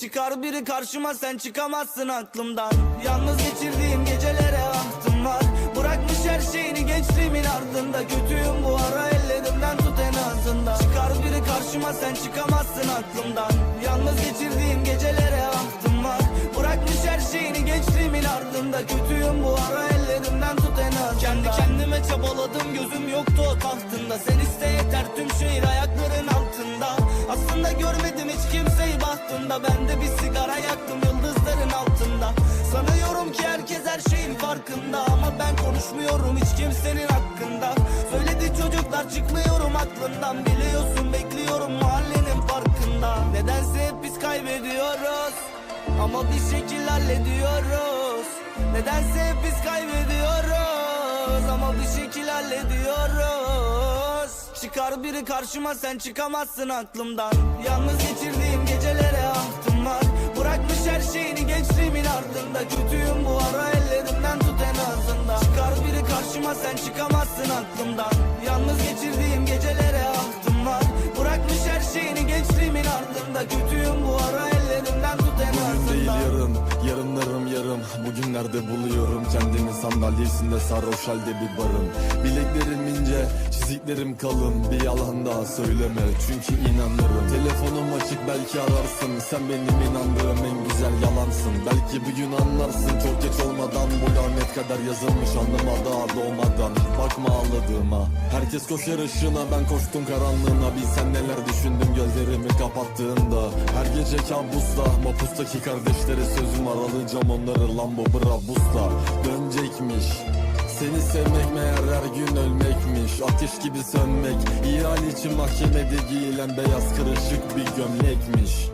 Çıkar biri karşıma sen çıkamazsın aklımdan. Yalnız geçirdiğim gecelere ahtım var. Bırakmış her şeyini gençliğimin ardında. Kötüyüm bu ara ellerimden tut en azından. Çıkar biri karşıma sen çıkamazsın aklımdan. Yalnız geçirdiğim gecelere ahtım var. Bırakmış her şeyini gençliğimin ardında. Kötüyüm bu ara ellerimden tut en azından. Kendi kendime çabaladım gözüm yoktu o tahtında. Sen iste yeter tüm şehir ayakların farkında Ama ben konuşmuyorum hiç kimsenin hakkında. Söyledi çocuklar çıkmıyorum aklından Biliyorsun bekliyorum mahallenin farkında. Nedense hep biz kaybediyoruz Ama bir şekil hallediyoruz. Nedense hep biz kaybediyoruz Ama bir şekil hallediyoruz. Çıkar biri karşıma sen çıkamazsın aklımdan. Yalnız geçirdiğim sen çıkamazsın aklımdan. Yalnız geçirdiğim gecelere ahtım var. Bırakmış her şeyini gençliğimin ardında. Kötüyüm bu ara ellerimden tut en Bugün değil yarın, yarınlarım yarım. Bugünlerde buluyorum kendimi? Sandalyesinde sarhoş halde bir barın Bileklerim ince, çiziklerim kalın. Bir yalan daha söyleme çünkü inanırım. Telefonum açık belki ararsın. Sen benim inandığım en güzel Belki bir gün anlarsın çok geç olmadan Bu lanet kadar yazılmış anlama daha doğmadan. Bakma ağladığıma Herkes koşar ışığına ben koştum karanlığına. Bilsen neler düşündüm gözlerimi kapattığımda. Her gece kabusla Mapustaki kardeşlere sözüm var. Alacağım onları Lambo Brabus'ta. Dönecekmiş seni sevmek meğer her gün ölmekmiş. Ateş gibi sönmek İhal için mahkemede giyilen beyaz kırışık bir gömlekmiş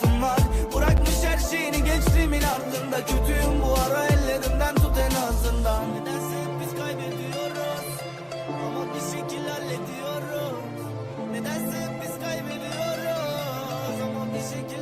she gives